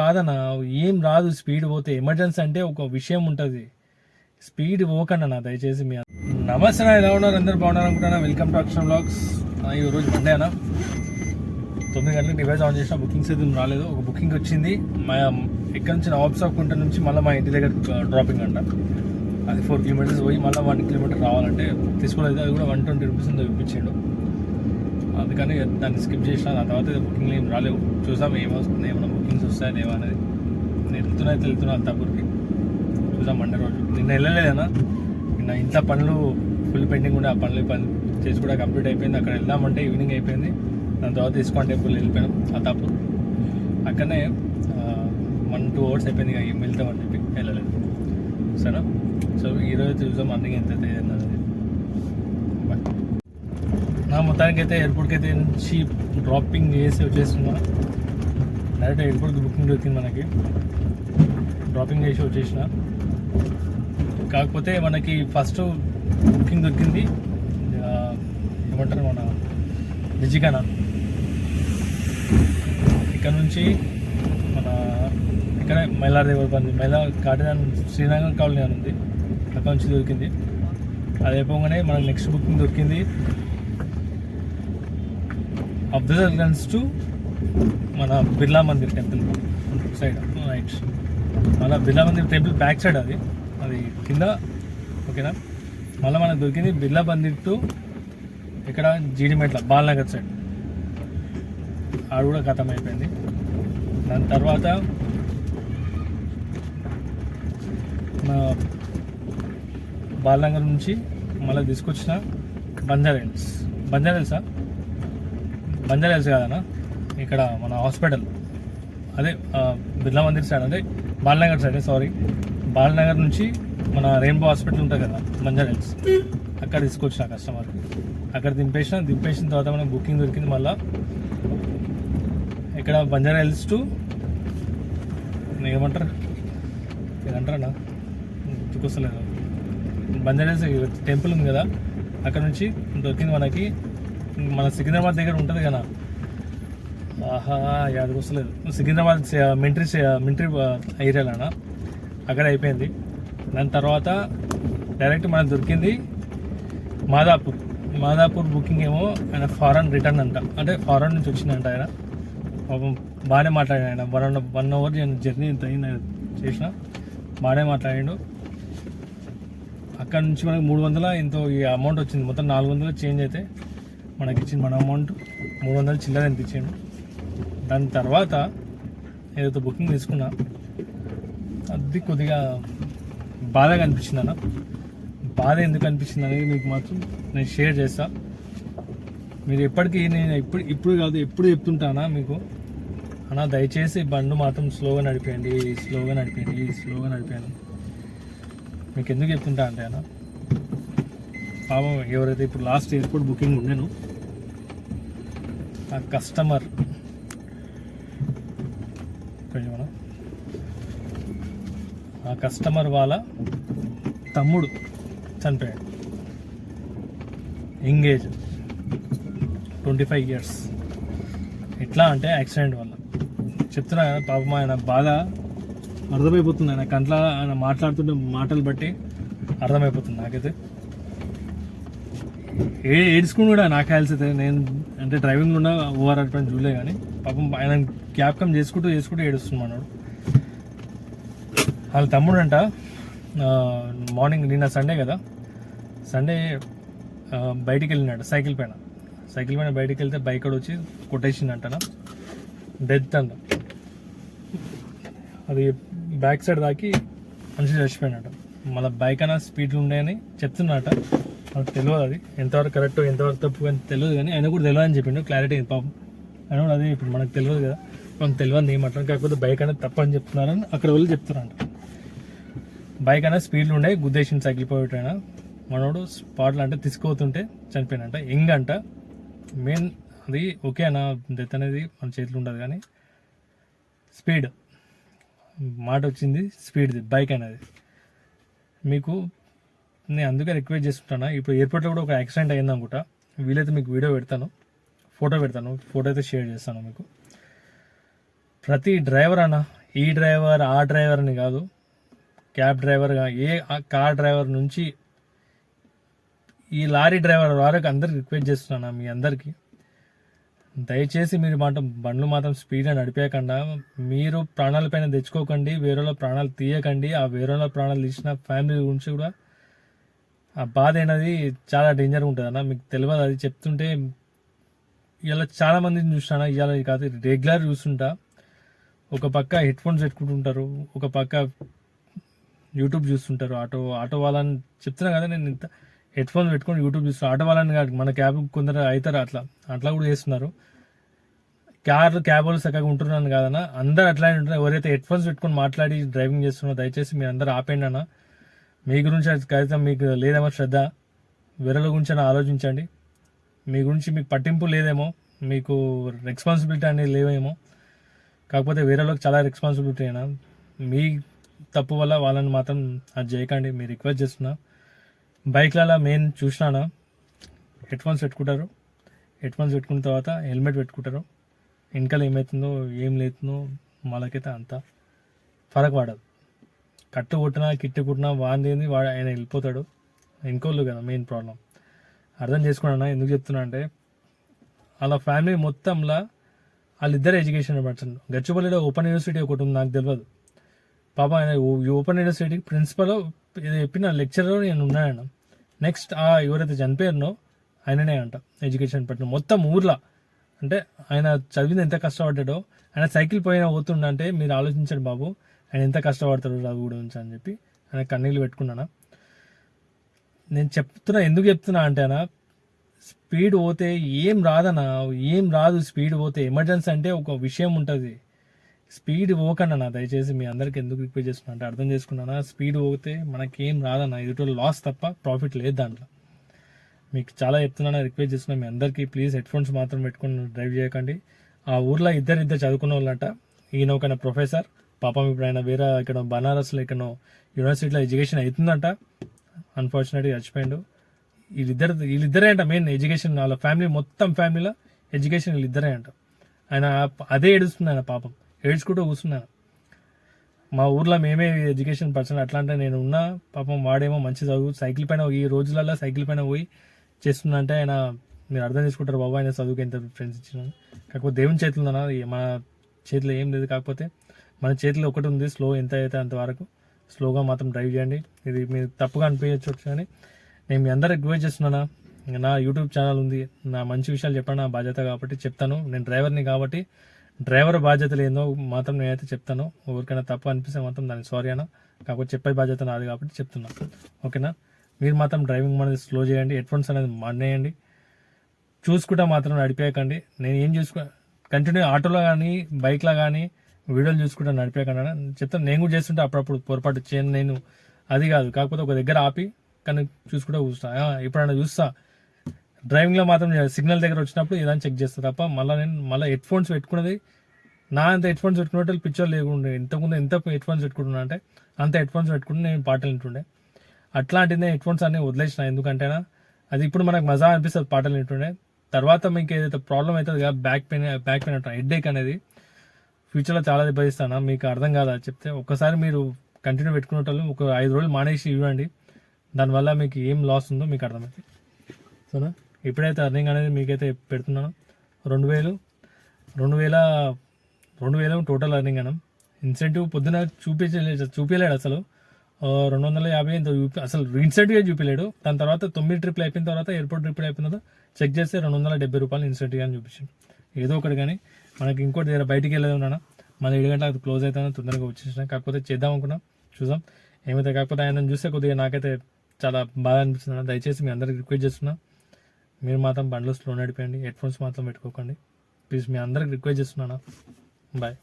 రాదన్నా ఏం రాదు స్పీడ్ పోతే. ఎమర్జెన్సీ అంటే ఒక విషయం ఉంటుంది. స్పీడ్ పోకండి అన్న దయచేసి మీ నమస్తే ఎలా ఉన్నారు? అందరు బాగున్నారు అనుకుంటున్నా? వెల్కమ్ టు అక్షన్ బ్లాగ్స్ ఈ రోజు మండే అన్న. తొమ్మిది గంటలకు డివైస్ ఆన్ చేసిన బుకింగ్స్ అయితే రాలేదు. ఒక బుకింగ్ వచ్చింది. మా ఎక్కడి నుంచి నవాబ్స్ ఆఫ్ కుంట నుంచి మళ్ళీ మా ఇంటి దగ్గర డ్రాపింగ్ అంట. అది ఫోర్ కిలోమీటర్స్ పోయి మళ్ళీ వన్ కిలోమీటర్ రావాలంటే తీసుకోలేదు అది కూడా వన్ ట్వంటీ రూపీస్ ఇప్పించాడు. Hmm. అందుకని దాన్ని స్కిప్ చేసిన దాని తర్వాత బుకింగ్ ఏం రాలేవు. చూసాం ఏమొస్తుంది ఏమైనా బుకింగ్స్ వస్తాయని ఏమో అనేది. నేను వెళ్తున్నా అయితే వెళ్తున్నా అంతాపూర్కి చూసాం మండే రోజు. నిన్న వెళ్ళలేదన్నా నిన్న ఇంట్లో పనులు ఫుల్ పెండింగ్ ఉండే ఆ పనులు పని చేసి కూడా కంప్లీట్ అయిపోయింది. అక్కడ వెళ్దామంటే ఈవినింగ్ అయిపోయింది. దాని తర్వాత ఇస్కాన్ టెంపుల్ వెళ్ళిపోయాం అంతాపూర్ అక్కడనే వన్ టూ అవర్స్ అయిపోయింది ఇక ఏం వెళ్తామని చెప్పి. వెళ్ళలేదు. సరేనా? సో ఈరోజు చూసాం మార్నింగ్ ఎంత అయితే అన్నది. మొత్తానికి అయితే ఎయిర్పోర్ట్కి అయితే నుంచి డ్రాపింగ్ చేసి వచ్చేస్తున్నా. డైరెక్ట్ ఎయిర్పోర్ట్కి బుకింగ్ దొరికింది మనకి. డ్రాపింగ్ చేసి వచ్చేసిన. కాకపోతే మనకి ఫస్ట్ బుకింగ్ దొరికింది ఏమంటారు మన విజిగానా ఇక్కడ నుంచి మన ఇక్కడ మైలార్ దేవర్ బంది మైలా కాటిదాన్ శ్రీనగర్ కాలనీ అని ఉంది. అక్కడ నుంచి దొరికింది. అది అయిపోగానే మనకు నెక్స్ట్ బుకింగ్ దొరికింది. అబ్దుల్ గన్స్ టు మన Birla Mandir temple side right మళ్ళీ Birla Mandir temple back side అది. అది కింద ఓకేనా? మళ్ళీ మనకు దొరికింది బిర్లా మందిర్ టు ఇక్కడ జీడిమెట్ల బాల్నగర్ సైడ్ ఆడ కూడా ఖతం అయిపోయింది దాని తర్వాత మన బాల్నగర్ నుంచి మళ్ళీ తీసుకొచ్చిన బంజారా హిల్స్ బంజారా హిల్సా బంజారా హిల్స్ కాదన్నా ఇక్కడ మన హాస్పిటల్. అదే బిర్లా మందిర్ సైడ్ అదే బాలనగర్ సైడ్ సారీ బాలనగర్ నుంచి మన రెయిన్బో హాస్పిటల్ ఉంటుంది కదా బంజారా హిల్స్. అక్కడ తీసుకొచ్చిన కస్టమర్ అక్కడ దింపేసిన దింపేసిన తర్వాత మనకు బుకింగ్ దొరికింది మళ్ళా. ఇక్కడ బంజారా హిల్స్ టు ఏమంటారు? ఏదంటారా గుర్తుకొస్తలేదు. బంజారా హిల్స్ టెంపుల్ ఉంది కదా అక్కడ నుంచి దొరికింది మనకి మన సికింద్రాబాద్ దగ్గర ఉంటుంది కదా. ఆహా అది వస్తలేదు. సికింద్రాబాద్ మింట్రీ మింట్రీ ఏరియాలోనా? అక్కడ అయిపోయింది. దాని తర్వాత డైరెక్ట్ మనకు దొరికింది మాదాపూర్. మాదాపూర్ బుకింగ్ ఏమో ఆయన ఫారెన్ రిటర్న్ అంట. అంటే ఫారెన్ నుంచి వచ్చిందంట ఆయన. పాపం బాగానే మాట్లాడాడు ఆయన. వన్ వన్ అవర్ జర్నీ ఇంత అయింది ఆయన చేసిన? బాగానే మాట్లాడాడు. అక్కడ నుంచి మనకి మూడు వందల ఎంతో ఈ అమౌంట్ వచ్చింది. మొత్తం నాలుగు వందలు చేంజ్ అయితే మనకి ఇచ్చిన మన అమౌంట్ మూడు వందలు చిల్లర ఎంత ఇచ్చిండు? దాని తర్వాత ఏదైతే బుకింగ్ తీసుకున్నా అది కొద్దిగా బాధగా అనిపించింది అన్న. బాధ ఎందుకు అనిపించింది అనేది మీకు మాత్రం నేను షేర్ చేస్తా. మీరు ఎప్పటికీ నేను ఇప్పుడు ఇప్పుడు కాదు ఎప్పుడు చెప్తుంటానా మీకు. అన్న దయచేసి బండు మాత్రం స్లోగా నడిపేయండి స్లోగా నడిపేయండి స్లోగా నడిపేయండి. మీకు ఎందుకు చెప్తుంటా అంటే అన్న పాపం ఎవరైతే ఇప్పుడు లాస్ట్ ఎయిర్పోర్ట్ బుకింగ్ ఉండేను ఆ కస్టమర్ కొంచెం ఆ కస్టమర్ వాళ్ళ తమ్ముడు చనిపోయాడు. ఎంగేజ్ ట్వంటీ ఫైవ్ ఇయర్స్ ఎట్లా అంటే యాక్సిడెంట్ వల్ల. చెప్తున్నా పాపం ఆయన బాధ అర్థమైపోతుంది. ఆయన కంట్లో ఆయన మాట్లాడుతుంటే మాటలు బట్టి అర్థమైపోతుంది నాకైతే. ఏడ్చుకుని కూడా నాకు అయితే నేను అంటే డ్రైవింగ్ ఉన్న ఓవర్ అటువంటి చూడలే కానీ పాపం ఆయన జ్ఞాపకం చేసుకుంటూ చేసుకుంటూ ఏడుస్తున్నాడు వాళ్ళ తమ్ముడు అంట మార్నింగ్ నిన్న సండే కదా సండే బయటికి వెళ్ళినాడు సైకిల్ పైన. సైకిల్ పైన బయటికి వెళ్తే బైక్ వచ్చి కొట్టేసిందంటనా డెత్ అంట. అది బ్యాక్ సైడ్ దాకి మనిషి చచ్చిపోయినట్ట మళ్ళీ బైక్ అన్న స్పీడ్లు ఉన్నాయని చెప్తున్నట నాకు తెలియదు అది. ఎంతవరకు కరెక్ట్ ఎంతవరకు తప్పు అని తెలియదు కానీ ఆయన కూడా తెలియదు అని చెప్పిండు. క్లారిటీ పాపం. ఆయన కూడా అదే ఇప్పుడు మనకు తెలియదు కదా. మనకు తెలియదు ఏం కాకపోతే బైక్ అనేది తప్పని చెప్తున్నారని అక్కడ వాళ్ళు చెప్తున్నారంట. బైక్ అనేది స్పీడ్లు ఉండే గుద్దేశం సైకిల్ మనోడు స్పాట్లు అంటే తీసుకుపోతుంటే చనిపోయినంట ఎంగ్ అంట. మెయిన్ అది ఓకే అన్న డెత్ అనేది మన చేతిలో ఉండదు కానీ స్పీడ్ మాట వచ్చింది స్పీడ్ది బైక్ అనేది. మీకు నేను అందుకే రిక్వెస్ట్ చేస్తుంటాను? ఇప్పుడు ఎయిర్పోర్ట్లో కూడా ఒక యాక్సిడెంట్ అయింది అనుకుంటా. వీలైతే మీకు వీడియో పెడతాను. ఫోటో పెడతాను. ఫోటో అయితే షేర్ చేస్తాను మీకు. ప్రతి డ్రైవర్ అన్న ఈ డ్రైవర్ ఆ డ్రైవర్ అని కాదు. క్యాబ్ డ్రైవర్ ఏ కార్ డ్రైవర్ నుంచి ఈ లారీ డ్రైవర్ వరకు అందరికి రిక్వెస్ట్ చేస్తున్నాను మీ అందరికీ? దయచేసి మీరు మాట బండ్లు మాత్రం స్పీడ్గా నడిపేయకుండా. మీరు ప్రాణాలపైన తెచ్చుకోకండి. వేరేలో ప్రాణాలు తీయకండి. ఆ వేరేలో ప్రాణాలు తీసిన ఫ్యామిలీ గురించి కూడా ఆ బాధ అనేది చాలా డేంజర్ ఉంటుంది అన్న మీకు తెలియదు అది చెప్తుంటే ఇలా చాలా మందిని చూస్తాను ఇవాళ కాదు రెగ్యులర్ చూస్తుంటా. ఒక పక్క హెడ్ ఫోన్స్ పెట్టుకుంటుంటారు ఒక పక్క యూట్యూబ్ చూస్తుంటారు. ఆటో ఆటో వాళ్ళని చెప్తున్నా కదా నేను ఇంత హెడ్ ఫోన్స్ పెట్టుకొని యూట్యూబ్ చూస్తున్నాను ఆటో వాళ్ళని కాదు మన క్యాబ్ కొందరు అవుతారు అట్లా. అట్లా కూడా చేస్తున్నారు. క్యార్ క్యాబ్ వాళ్ళు చక్కగా ఉంటున్నాను కాదన్న. అందరు అట్లానే ఉంటున్నారు. ఎవరైతే హెడ్ ఫోన్స్ పెట్టుకొని మాట్లాడి డ్రైవింగ్ చేస్తున్నారో దయచేసి మీరు అందరు ఆపేయండి అన్న. మీ గురించి అది మీకు లేదేమో శ్రద్ధ. వేరేల గురించి అయినా ఆలోచించండి. మీ గురించి మీకు పట్టింపు లేదేమో మీకు రెస్పాన్సిబిలిటీ అనేది లేవేమో. కాకపోతే వేరేలోకి చాలా రెస్పాన్సిబిలిటీ అయినా మీ తప్పు వల్ల వాళ్ళని మాత్రం అది చేయకండి. మీరు రిక్వెస్ట్ చేస్తున్నా. బైక్లలో మెయిన్ చూసినానా? హెడ్ ఫోన్స్ పెట్టుకుంటారు. హెడ్ ఫోన్స్ పెట్టుకున్న తర్వాత హెల్మెట్ పెట్టుకుంటారు. వెనకాల ఏమవుతుందో ఏం లేతుందో వాళ్ళకైతే అంత ఫరక్ పడదు. కట్టు కొట్టినా కిట్టు కొట్టినా వాంది వాడు ఆయన వెళ్ళిపోతాడు. ఇంకోళ్ళు కదా మెయిన్ ప్రాబ్లం అర్థం చేసుకున్నా ఎందుకు చెప్తున్నా అంటే వాళ్ళ ఫ్యామిలీ మొత్తంలో వాళ్ళిద్దరు ఎడ్యుకేషన్ పడుతుంది గచ్చిపల్లిలో ఓపెన్ యూనివర్సిటీ ఒకటి ఉంది నాకు తెలియదు పాప ఆయన ఓపెన్ యూనివర్సిటీ ప్రిన్సిపల్ ఇది చెప్పిన లెక్చరర్ నేను ఉన్నాయన్న నెక్స్ట్ ఆ ఎవరైతే చనిపోయారనో ఆయననే అంట ఎడ్యుకేషన్ పట్టిన మొత్తం ఊర్లో. అంటే ఆయన చదివింది ఎంత కష్టపడ్డాడో ఆయన సైకిల్ పోయిన పోతుండంటే మీరు ఆలోచించండి బాబు. ఆయన ఎంత కష్టపడతాడు రాదు గురించి అని చెప్పి ఆయన కన్నీళ్ళు పెట్టుకున్నానా? నేను చెప్తున్నా ఎందుకు చెప్తున్నా అంటేనా స్పీడ్ పోతే ఏం రాదన్నా ఏం రాదు స్పీడ్ పోతే. ఎమర్జెన్సీ అంటే ఒక విషయం ఉంటుంది. స్పీడ్ పోకండి దయచేసి మీ అందరికి ఎందుకు రిక్వెస్ట్ చేస్తున్నా అంటే అర్థం చేసుకున్నానా? స్పీడ్ పోతే మనకేం రాదన్న ఎదుటి లాస్ తప్ప ప్రాఫిట్ లేదు దాంట్లో. మీకు చాలా చెప్తున్నాను రిక్వెస్ట్ చేస్తున్నా మీ అందరికీ. ప్లీజ్ హెడ్ ఫోన్స్ మాత్రం పెట్టుకుని డ్రైవ్ చేయకండి. ఆ ఊర్లో ఇద్దరిద్దరు చదువుకున్న వాళ్ళంట ఈయన ఒక ప్రొఫెసర్ పాపం ఇప్పుడు ఆయన వేరే ఇక్కడ బనారస్లో ఇక్కడ యూనివర్సిటీలో ఎడ్యుకేషన్ అవుతుందంట. అన్ఫార్చునేట్గా చచ్చిపోయిండు. వీళ్ళిద్దరు వీళ్ళిద్దరే అంట మెయిన్ ఎడ్యుకేషన్ వాళ్ళ ఫ్యామిలీ మొత్తం ఫ్యామిలీలో ఎడ్యుకేషన్ వీళ్ళిద్దరే అంట. ఆయన అదే ఏడుస్తుంది ఆయన పాపం. ఏడ్చుకుంటూ కూర్చున్నాను మా ఊర్లో మేమే ఎడ్యుకేషన్ పర్సన్ అట్లా అంటే నేను ఉన్నా పాపం వాడేమో మంచి చదువు సైకిల్ పైన ఈ రోజులలో సైకిల్ పైన పోయి చేస్తున్నా అంటే ఆయన మీరు అర్థం చేసుకుంటారు బాబు ఆయన చదువుకి ఎంత ఫ్రెండ్స్ ఇచ్చిన కాకపోతే దేవుని చేతులు ఉందన్నా మన చేతిలో ఏం లేదు కాకపోతే మన చేతిలో ఒకటి ఉంది స్లో ఎంత అయితే అంతవరకు స్లోగా మాత్రం డ్రైవ్ చేయండి. ఇది మీరు తప్పుగా అనిపించవచ్చు కానీ నేను మీ అందరూ రిక్వెస్ట్ చేస్తున్నానా? నా యూట్యూబ్ ఛానల్ ఉంది. నా మంచి విషయాలు చెప్పాను నా బాధ్యత కాబట్టి చెప్తాను. నేను డ్రైవర్ని కాబట్టి డ్రైవర్ బాధ్యతలు ఏందో మాత్రం నేనైతే చెప్తాను. ఎవరికైనా తప్పు అనిపిస్తే మాత్రం దాన్ని సారీ అన్న. కాకపోతే చెప్పే బాధ్యత నాది కాబట్టి చెప్తున్నా. ఓకేనా? మీరు మాత్రం డ్రైవింగ్ అనేది స్లో చేయండి. హెడ్ఫోన్స్ అనేది మానేయండి. చూసుకుంటా మాత్రం నడిపేయకండి. నేను ఏం చూసుకో కంటిన్యూ ఆటోలో కానీ బైక్లో కానీ వీడియోలు చూసుకుంటా నడిపేయకుండా చెప్తాను. నేను కూడా చేస్తుంటే అప్పుడప్పుడు పొరపాటు చేయను నేను. అది కాదు. కాకపోతే ఒక దగ్గర ఆపి కానీ చూసుకుంటా చూస్తా. ఎప్పుడైనా చూస్తా. డ్రైవింగ్లో మాత్రం సిగ్నల్ దగ్గర వచ్చినప్పుడు ఏదైనా చెక్ చేస్తా తప్ప మళ్ళీ నేను మళ్ళీ హెడ్ ఫోన్స్ పెట్టుకున్నది నా అంత హెడ్ ఫోన్స్ పెట్టుకున్నట్టు పిక్చర్ లేకుండా. ఇంతకుముందు ఎంత హెడ్ ఫోన్స్ పెట్టుకుంటున్నా అంటే అంత హెడ్ ఫోన్స్ పెట్టుకుని నేను పాటలు వింటుండే. అట్లాంటిది హెడ్ ఫోన్స్ అన్నీ వదిలేసిన. ఎందుకంటేనా అది ఇప్పుడు మనకు మజా అనిపిస్తుంది పాటలు వింటుండే. తర్వాత మీకు ఏదైతే ప్రాబ్లం అవుతుంది కదా బ్యాక్ పెయిన్ బ్యాక్ పెయిన్ అంటారు. హెడ్ ఏక్ అనేది ఫ్యూచర్లో చాలా దెబ్బతిస్తానా? మీకు అర్థం కాదా? చెప్తే ఒక్కసారి మీరు కంటిన్యూ పెట్టుకునేటోళ్ళు ఒక ఐదు రోజులు మానేసి ఇవ్వండి. దానివల్ల మీకు ఏం లాస్ ఉందో మీకు అర్థమవుతుంది సోనా ఎప్పుడైతే అర్నింగ్ అనేది మీకైతే పెడుతున్నాను రెండు వేలు రెండు వేల రెండు వేల టోటల్ అర్నింగ్ అనం ఇన్సెంటివ్ పొద్దున చూపించలేదు చూపించలేడు అసలు. రెండు వందల యాభై చూపి అసలు ఇన్సెంటివ్ చూపించలేడు. దాని తర్వాత తొమ్మిది ట్రిప్లు అయిపోయిన తర్వాత ఎయిర్పోర్ట్ ట్రిప్లు అయిపోయిన తర్వాత చెక్ చేస్తే రెండు వందల డెబ్బై రూపాయలు ఇన్సెంటివ్ అని చూపించాను ఏదో ఒకటి కానీ మనకి ఇంకోటి దగ్గర బయటికి వెళ్ళేది ఉన్నాను? మళ్ళీ ఏడు గంటలకు క్లోజ్ అవుతాను తొందరగా వచ్చేసిన? కాకపోతే చేద్దాం అనుకున్నాం చూద్దాం. ఏమైతే కాకపోతే ఆయన చూస్తే కొద్దిగా నాకైతే చాలా బాగా అనిపిస్తుంది దయచేసి మీ అందరికి రిక్వెస్ట్ చేస్తున్నా. మీరు మాత్రం బండ్లు స్లో నడిపేయండి. హెడ్ ఫోన్స్ మాత్రం పెట్టుకోకండి. ప్లీజ్ మీ అందరికి రిక్వెస్ట్ చేస్తున్నాను బాయ్